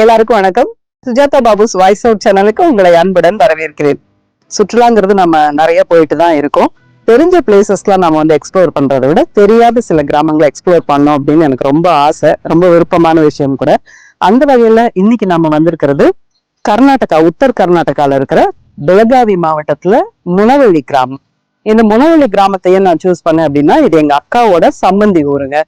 எல்லாருக்கும் வணக்கம். Sujatha Babu's voice out சேனலுக்கு உங்களை அன்புடன் வரவேற்கிறேன். சுற்றுலாங்கிறது நம்ம நிறைய போயிட்டு தான் இருக்கோம். தெரிஞ்ச பிளேசஸ்லாம் நம்ம வந்து எக்ஸ்ப்ளோர் பண்றதை விட தெரியாத சில கிராமங்களை எக்ஸ்ப்ளோர் பண்ணோம் அப்படின்னு எனக்கு ரொம்ப ஆசை ரொம்ப விருப்பமான விஷயம் கூட. அந்த வகையில இன்னைக்கு நம்ம வந்திருக்கிறது கர்நாடகா உத்தர் கர்நாடகால இருக்கிற பெலகாவி மாவட்டத்துல முனவழி கிராமம். இந்த முனவழி கிராமத்தையே நான் சூஸ் பண்ணேன் அப்படின்னா இது எங்க அக்காவோட சம்பந்தி ஊருங்க.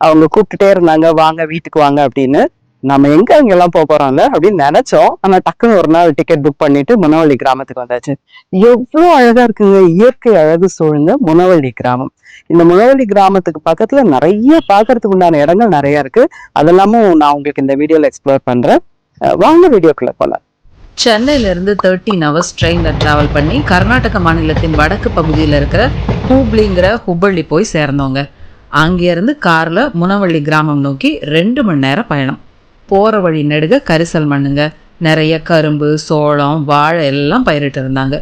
அவங்க கூப்பிட்டுட்டே இருந்தாங்க வாங்க வீட்டுக்கு வாங்க அப்படின்னு. நம்ம எங்க அங்கெல்லாம் போக போறோம்ல அப்படின்னு நினைச்சோம். ஆனா டக்குன்னு ஒரு நாள் டிக்கெட் புக் பண்ணிட்டு முனவள்ளி கிராமத்துக்கு வந்தாச்சு. எவ்வளவு அழகா இருக்குங்க. இயற்கை அழகு சூழ்ந்த முனவள்ளி கிராமம். இந்த முனவள்ளி கிராமத்துக்கு பக்கத்துல நிறைய பாக்குறதுக்கு உண்டான இடங்கள் நிறைய இருக்கு. அதெல்லாமும் நான் உங்களுக்கு இந்த வீடியோல எக்ஸ்ப்ளோர் பண்றேன். வாங்க வீடியோக்குள்ள போலாம். சென்னையிலிருந்து தேர்ட்டீன் ஹவர்ஸ் ட்ரெயினில் ட்ராவல் பண்ணி கர்நாடக மாநிலத்தின் வடக்கு பகுதியில் இருக்கிற ஹூப்ளிங்கிற ஹுப்பள்ளி போய் சேர்ந்தோங்க. அங்கேருந்து காரில் முனவள்ளி கிராமம் நோக்கி ரெண்டு மணி நேரம் பயணம். போகிற வழி நெடுக கரிசல் மண்ணுங்க. நிறைய கரும்பு சோளம் வாழை எல்லாம் பயிரிட்டு இருந்தாங்க.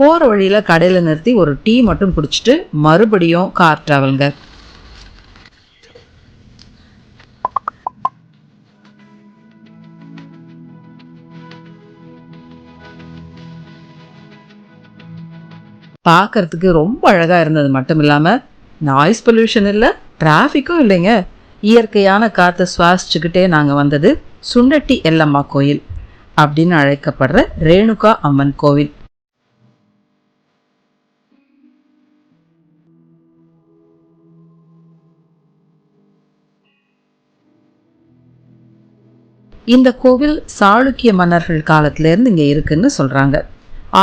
போகிற வழியில் கடையில் நிறுத்தி ஒரு டீ மட்டும் குடிச்சிட்டு மறுபடியும் கார் ட்ராவலுங்க. பார்க்கறதுக்கு ரொம்ப அழகாக இருந்தது மட்டும் இல்லாமல் நாய்ஸ் பொல்யூஷன் இல்லை டிராஃபிக்கும் இல்லைங்க. இயற்கையான காற்றை சுவாசிச்சுக்கிட்டே நாங்கள் வந்தது சுண்டட்டி எல்லம்மா கோயில் அப்படின்னு அழைக்கப்படுற ரேணுகா அம்மன் கோவில். இந்த கோவில் சாளுக்கிய மன்னர்கள் காலத்திலேருந்து இங்கே இருக்குன்னு சொல்கிறாங்க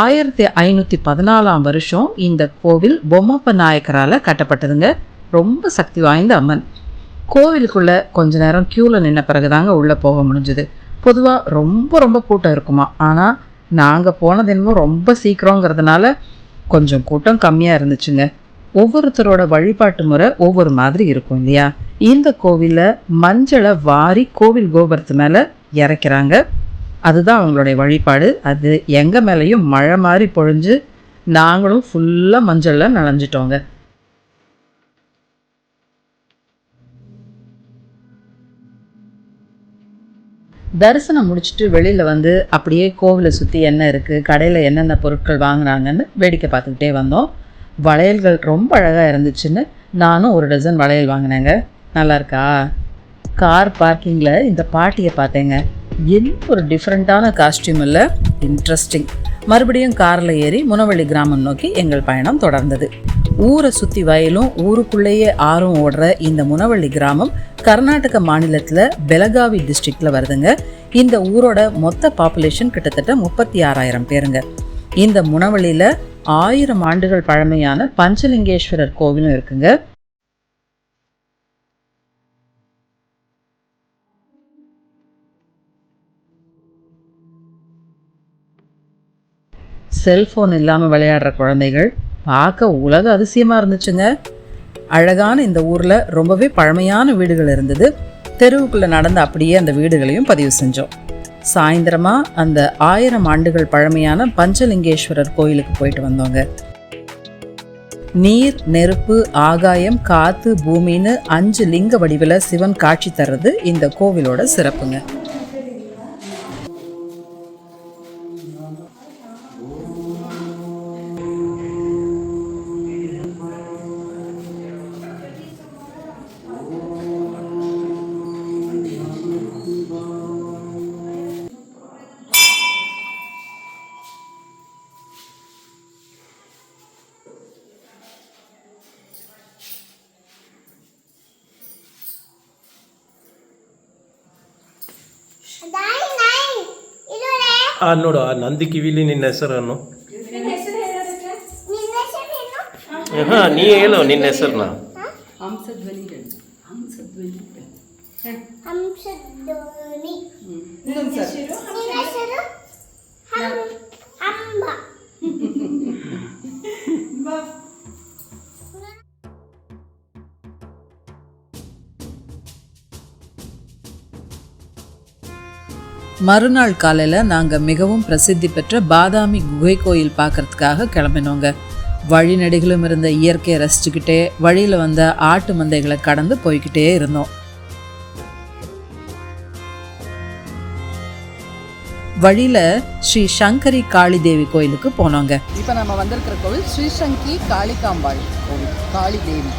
ஆயிரத்தி ஐநூற்றி பதினாலாம் வருஷம் இந்த கோவில் பொம்மப்ப நாயக்கரால் கட்டப்பட்டதுங்க. ரொம்ப சக்தி வாய்ந்த அம்மன். கோவிலுக்குள்ளே கொஞ்ச நேரம் க்யூவில் நின்ன பிறகுதாங்க உள்ளே போக முடிஞ்சுது. பொதுவாக ரொம்ப ரொம்ப கூட்டம் இருக்குமா. ஆனால் நாங்கள் போனது என்னமோ ரொம்ப சீக்கிரங்கிறதுனால கொஞ்சம் கூட்டம் கம்மியாக இருந்துச்சுங்க. ஒவ்வொருத்தரோட வழிபாட்டு முறை ஒவ்வொரு மாதிரி இருக்கும் இல்லையா? இந்த கோவிலில் மஞ்சளை வாரி கோவில் கோபுரத்து மேலே இறக்கிறாங்க. அதுதான் அவங்களுடைய வழிபாடு. அது எங்கள் மேலேயும் மழை மாதிரி பொழிஞ்சு நாங்களும் ஃபுல்லாக மஞ்சளில் நனைஞ்சிட்டோங்க. தரிசனம் முடிச்சுட்டு வெளியில் வந்து அப்படியே கோவிலை சுற்றி என்ன இருக்குது கடையில் என்னென்ன பொருட்கள் வாங்குனாங்கன்னு வேடிக்கை பார்த்துக்கிட்டே வந்தோம். வளையல்கள் ரொம்ப அழகாக இருந்துச்சுன்னு நானும் ஒரு டசன் வளையல் வாங்கினேங்க. நல்லா இருக்கா? கார் பார்க்கிங்கில் இந்த பாட்டியை பார்த்தேங்க. என்ன ஒரு டிஃப்ரெண்ட்டான காஸ்டியூம் இல்லை. இன்ட்ரெஸ்டிங் மறுபடியும் காரில் ஏறி முனவள்ளி கிராமம் நோக்கி எங்கள் பயணம் தொடர்ந்தது. ஊரை சுற்றி வயலும் ஊருக்குள்ளேயே ஆறும் ஓடுற இந்த முனவள்ளி கிராமம் கர்நாடக மாநிலத்தில் பெலகாவி டிஸ்ட்ரிக்டில் வருதுங்க. இந்த ஊரோட மொத்த பாப்புலேஷன் கிட்டத்தட்ட முப்பத்தி ஆறாயிரம் பேருங்க. இந்த முனவள்ளியில் ஆயிரம் ஆண்டுகள் பழமையான பஞ்சலிங்கேஸ்வரர் கோவிலும் இருக்குங்க. செல்ஃபோன் இல்லாமல் விளையாடுற குழந்தைகள் பார்க்க உலக அதிசயமாக இருந்துச்சுங்க. அழகான இந்த ஊரில் ரொம்பவே பழமையான வீடுகள் இருந்தது. தெருவுக்குள்ளே நடந்த அப்படியே அந்த வீடுகளையும் பதிவு செஞ்சோம். சாயந்தரமாக அந்த ஆயிரம் ஆண்டுகள் பழமையான பஞ்சலிங்கேஸ்வரர் கோயிலுக்கு போயிட்டு வந்தோங்க. நீர் நெருப்பு ஆகாயம் காத்து பூமின்னு அஞ்சு லிங்க வடிவில் சிவன் காட்சி தர்றது இந்த கோவிலோட சிறப்புங்க. ಆ ನೋಡು ಆ ನಂದಿ ಕಿವಿಲಿ ನಿನ್ನ ಹೆಸರನ್ನು. ಹಾ ನೀ ಹೇಳು ನಿನ್ನ ಹೆಸರನ್ನ. ಹಂಸಧ್ವನಿ. மறுநாள் காலையில் நாங்கள் மிகவும் பிரசித்தி பெற்ற பாதாமி குகை கோயில் பார்க்குறதுக்காக கிளம்பினோங்க. வழிநடிகளும் இருந்த இயற்கையை ரசிச்சுக்கிட்டே வழியில் வந்த ஆட்டு மந்தைகளை கடந்து போய்கிட்டே இருந்தோம். வழியில ஸ்ரீ சங்கரி காளி தேவி கோயிலுக்கு போனோங்க. இப்போ நம்ம வந்திருக்கிற கோவில் ஸ்ரீசங்கி காளிகாம்பாள் கோவில் காளி தேவி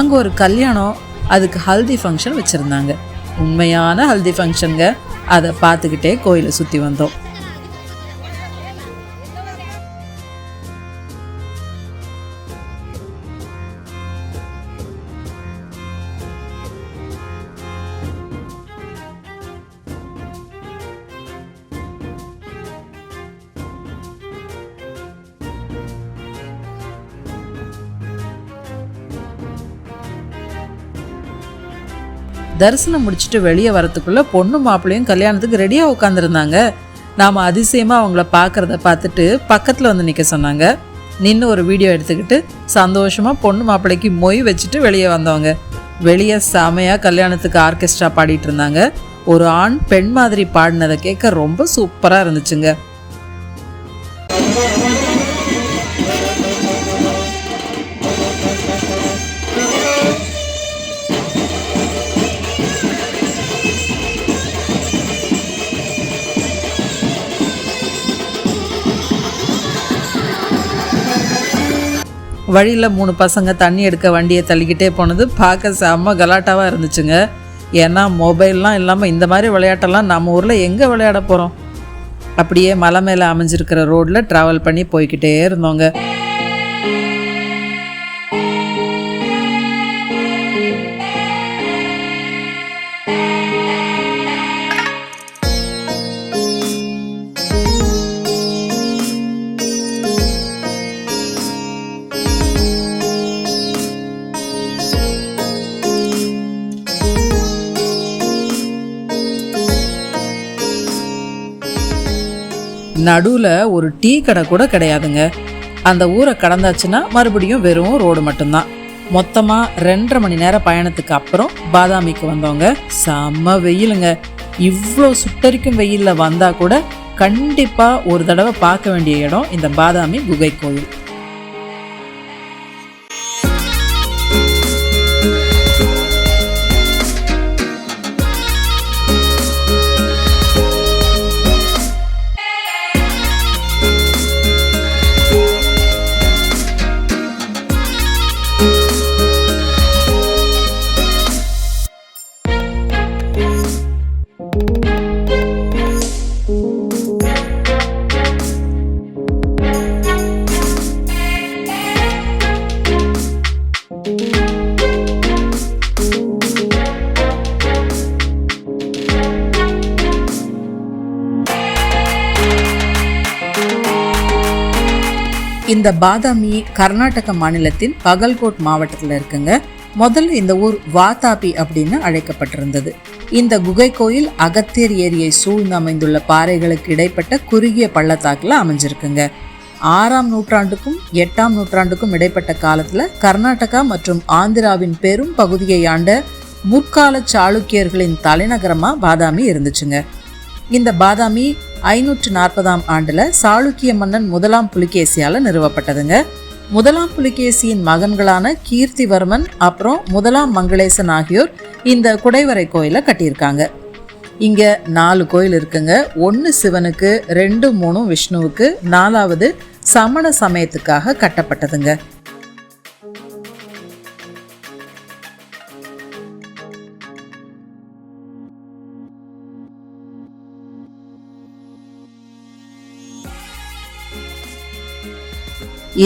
அங்கே ஒரு கல்யாணம் அதுக்கு ஹல்தி ஃபங்க்ஷன் வச்சுருந்தாங்க. உண்மையான ஹல்தி ஃபங்க்ஷனுங்க அதை பார்த்துக்கிட்டே கோயிலை சுற்றி வந்தோம். தரிசனம் முடிச்சுட்டு வெளியே வரத்துக்குள்ள பொண்ணு மாப்பிள்ளையும் கல்யாணத்துக்கு ரெடியாக உட்காந்துருந்தாங்க நாம் அதிசயமாக அவங்கள பார்க்குறத பார்த்துட்டு பக்கத்தில் வந்து நிற்க சொன்னாங்க. நின்று ஒரு வீடியோ எடுத்துக்கிட்டு சந்தோஷமாக பொண்ணு மாப்பிள்ளைக்கு மொய் வச்சுட்டு வெளியே வந்தவங்க. வெளியே செமையாக கல்யாணத்துக்கு ஆர்கெஸ்ட்ரா பாடிட்டு இருந்தாங்க. ஒரு ஆண் பெண் மாதிரி பாடினதை கேட்க ரொம்ப சூப்பராக இருந்துச்சுங்க. வழியில் மூணு பசங்க தண்ணி எடுக்க வண்டியை தள்ளிக்கிட்டே போனது பார்க்க செம்ம கலாட்டாவாக இருந்துச்சுங்க. ஏன்னா மொபைல்லாம் இல்லாமல் இந்த மாதிரி விளையாட்டெல்லாம் நம்ம ஊரில் எங்கே விளையாட போகிறோம் அப்படியே மலை மேலே அமைஞ்சிருக்கிற ரோட்டில் ட்ராவல் பண்ணி போய்க்கிட்டே இருந்தோங்க. நடுவில் ஒரு டீ கடை கூட கிடையாதுங்க. அந்த ஊரை கடந்தாச்சுன்னா மறுபடியும் வெறும் ரோடு மட்டும்தான். மொத்தமாக ரெண்டரை மணி நேர பயணத்துக்கு அப்புறம் பாதாமிக்கு வந்தவங்க செம்ம வெயிலுங்க. இவ்வளோ சுட்டரிக்கும் வெயிலில் வந்தால் கூட கண்டிப்பாக ஒரு தடவை பார்க்க வேண்டிய இடம் இந்த பாதாமி குகை கோயில். இந்த பாதாமி கர்நாடக மாநிலத்தின் பகல்கோட் மாவட்டத்தில் இருக்குங்க. முதல்ல இந்த ஊர் வாதாபி அப்படின்னு அழைக்கப்பட்டிருந்தது. இந்த குகை கோயில் அகத்தியர் ஏரியை சூழ்ந்து அமைந்துள்ள பாறைகளுக்கு இடைப்பட்ட குறுகிய பள்ளத்தாக்கில் அமைஞ்சிருக்குங்க. ஆறாம் நூற்றாண்டுக்கும் எட்டாம் நூற்றாண்டுக்கும் இடைப்பட்ட காலத்தில் கர்நாடகா மற்றும் ஆந்திராவின் பெரும் பகுதியை ஆண்ட முற்கால சாளுக்கியர்களின் தலைநகரமாக பாதாமி இருந்துச்சுங்க. இந்த பாதாமி ஐநூற்று நாற்பதாம் ஆண்டுல சாளுக்கிய மன்னன் முதலாம் புலிகேசியால நிறுவப்பட்டதுங்க. முதலாம் புலிகேசியின் மகன்களான கீர்த்திவர்மன் அப்புறம் முதலாம் மங்களேசன் ஆகியோர் இந்த குடைவரை கோயிலை கட்டியிருக்காங்க. இங்கே நாலு கோயில் இருக்குங்க. ஒன்று சிவனுக்கு ரெண்டு மூணும் விஷ்ணுவுக்கு நாலாவது சமண சமயத்துக்காக கட்டப்பட்டதுங்க.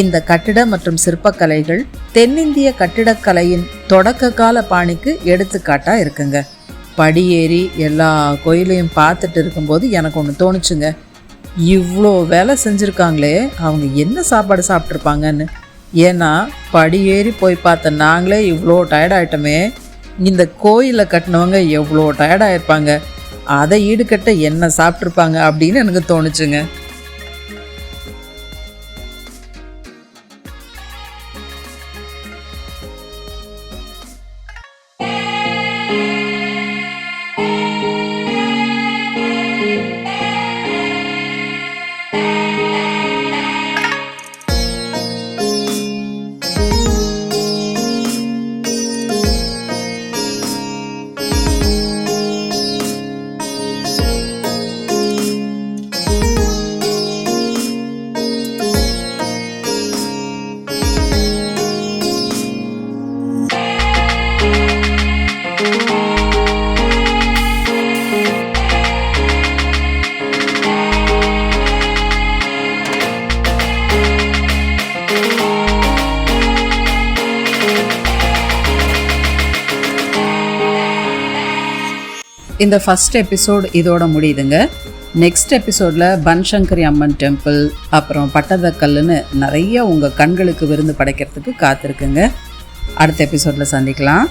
இந்த கட்டிட மற்றும் சிற்பக்கலைகள் தென்னிந்திய கட்டிடக்கலையின் தொடக்க கால பாணிக்கு எடுத்துக்காட்டா இருக்குங்க. படியேறி எல்லா கோயிலையும் பார்த்துட்டு இருக்கும்போது எனக்கு ஒன்று தோணுச்சுங்க. இவ்வளோ வேலை செஞ்சுருக்காங்களே அவங்க என்ன சாப்பாடு சாப்பிட்ருப்பாங்கன்னு ஏன்னா படியேறி போய் பார்த்த நாங்களே இவ்வளோ டயர்டாயிட்டோமே இந்த கோயிலை கட்டினவங்க எவ்வளோ டயர்டாயிருப்பாங்க அதை ஈடுகட்ட என்ன சாப்பிட்ருப்பாங்க அப்படின்னு எனக்கு தோணுச்சுங்க. இந்த ஃபஸ்ட் எபிசோட் இதோட முடியுதுங்க. நெக்ஸ்ட் எபிசோடில் பன்சங்கரி அம்மன் டெம்பிள் அப்புறம் பட்டதக்கல்லுன்னு நிறைய உங்கள் கண்களுக்கு விருந்து படைக்கிறதுக்கு காத்திருக்குங்க. அடுத்த எபிசோடில் சந்திக்கலாம்.